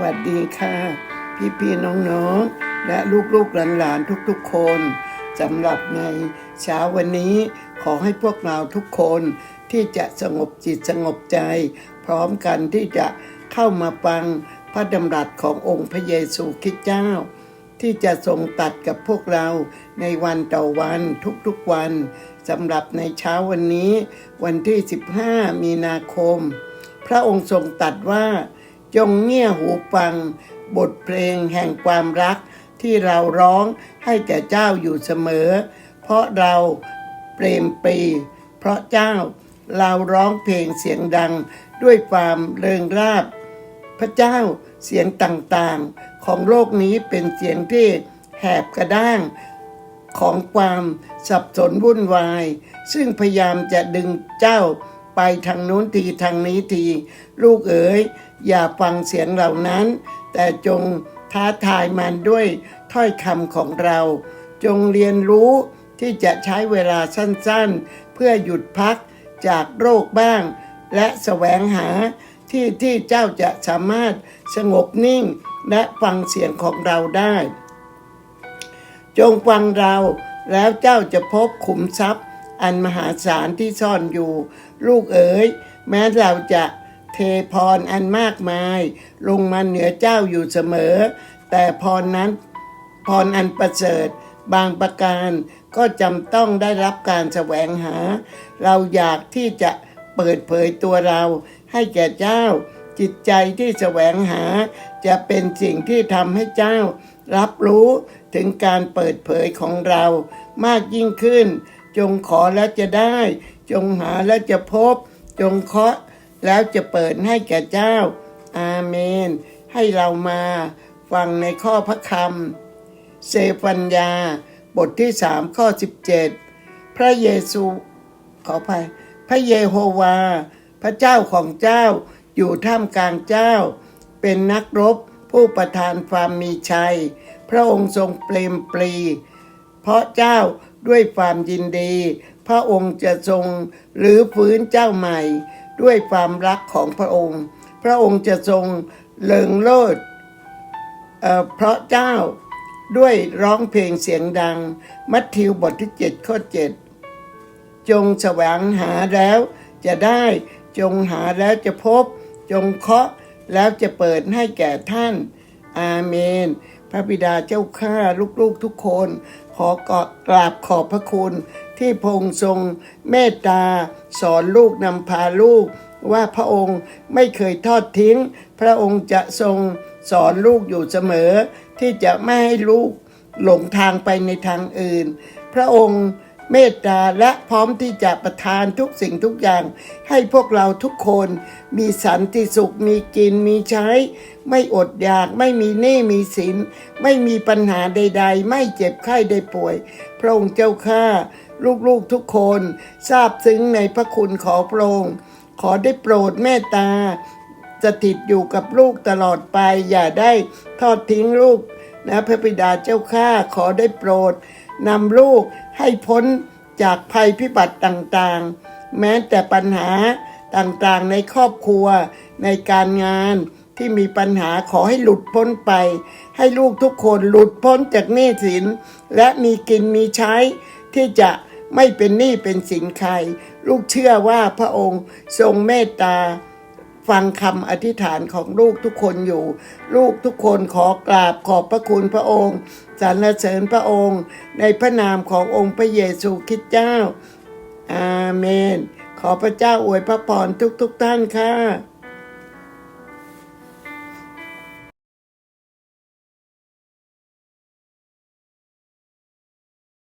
วัสดีค่ะ พี่พี่ๆน้องๆ และลูกๆหลานๆทุกๆคนสำหรับในเช้าวันนี้ขอให้พวกเราทุกคนที่จะสงบจิตสงบใจ พร้อมกันที่จะเข้ามาฟังพระดำรัสขององค์พระเยซูคริสต์เจ้า ที่จะทรงตัดกับพวกเราในวันต่อวันทุกๆวันสำหรับในเช้าวันนี้ วันที่ 15 มีนาคม พระองค์ทรงตัดว่า จงเงี่ยหูฟัง บทเพลงแห่งความรักที่เราร้องให้แก่เจ้าอยู่เสมอ เพราะเราเปรมปรีเพราะเจ้าเราร้องเพลงเสียงดังด้วยความเริงราบ พระเจ้าเสียงต่างๆ ของโลกนี้เป็นเสียงที่แหบกระด้างของความสับสนวุ่นวาย ซึ่งพยายามจะดึงเจ้า ไปทางนู้นทีทางนี้ที ลูกเอ๋ยอย่าฟังเสียงเหล่านั้น แต่จงท้าทายมันด้วยถ้อยคำของเรา จงเรียนรู้ที่จะใช้เวลาสั้นๆ เพื่อหยุดพักจากโรคบ้าง และแสวงหาที่ที่เจ้าจะสามารถสงบนิ่งและฟังเสียงของเราได้ จงฟังเราแล้วเจ้าจะพบขุมทรัพย์ อันมหาศาลที่ซ่อนอยู่ ลูกเอ๋ย แม้เราจะเทพรอันมากมาย ลงมาเหนือเจ้าอยู่เสมอ แต่พรนั้นพรอันประเสริฐบางประการก็จำต้องได้รับการแสวงหา เราอยากที่จะเปิดเผยตัวเราให้แก่เจ้า จิตใจที่แสวงหา จะเป็นสิ่งที่ทำให้เจ้า รับรู้ถึงการเปิดเผยของเรามากยิ่งขึ้น จงขอแล้วจะได้ จงหาแล้วจะพบ จงเคาะแล้วจะเปิดให้แก่เจ้า อาเมน ให้เรามาฟังในข้อพระคำเซฟัญญาบทที่สามข้อ 17 พระเยซูขออภัยพระเยโฮวา พระเจ้าของเจ้าอยู่ท่ามกลางเจ้า เป็นนักรบผู้ประทานความมีชัย พระองค์ทรงเปรมปรี เพราะเจ้า ด้วยความยินดี พระองค์จะทรงหรือฟื้นเจ้าใหม่ ด้วยความรักของพระองค์ พระองค์จะทรงเลิงโลดเอ่อเพราะเจ้าด้วยร้องเพลงเสียงดัง มัทธิวบทที่7ข้อ7จงแสวงหาแล้วจะได้จงหาแล้วจะพบ จงเคาะแล้วจะเปิดให้แก่ท่าน อาเมน พระบิดาเจ้าข้าลูกๆทุกคน ขอกราบขอบพระคุณ ที่พงทรงเมตตา สอนลูกนำพาลูก ว่าพระองค์ไม่เคยทอดทิ้ง พระองค์จะทรงสอนลูกอยู่เสมอ ที่จะไม่ให้ลูกหลงทางไปในทางอื่น พระองค์ เมตตาและพร้อมที่จะประทานทุกสิ่งทุกอย่าง ให้พวกเราทุกคนมีสันติสุขมีกินมีใช้ ไม่อดอยากไม่มีหนี้มีสิน ไม่มีปัญหาใด ๆ ไม่เจ็บไข้ได้ป่วย พระองค์เจ้าข้าลูกๆทุกคนทราบซึ้งในพระคุณขอพระองค์ขอได้โปรดเมตตาสถิตอยู่กับลูกตลอดไป อย่าได้ทอดทิ้งลูกนะพระบิดาเจ้าข้าขอได้โปรดนำลูก ให้พ้นจากภัยพิบัติต่างๆ แม้แต่ปัญหาต่างๆในครอบครัวในการงานที่มีปัญหาขอให้หลุดพ้นไป ให้ลูกทุกคนหลุดพ้นจากหนี้สิน และมีกินมีใช้ที่จะไม่เป็นหนี้เป็นสินใคร ลูกเชื่อว่าพระองค์ทรงเมตตา ฟังคำอธิษฐานของลูกทุกคนอยู่ ลูกทุกคนขอกราบขอบพระคุณพระองค์สรรเสริญพระองค์ ในพระนามขององค์พระเยซูคริสต์เจ้า อาเมน ขอพระเจ้าอวยพระพรทุกๆทท่านค่ะ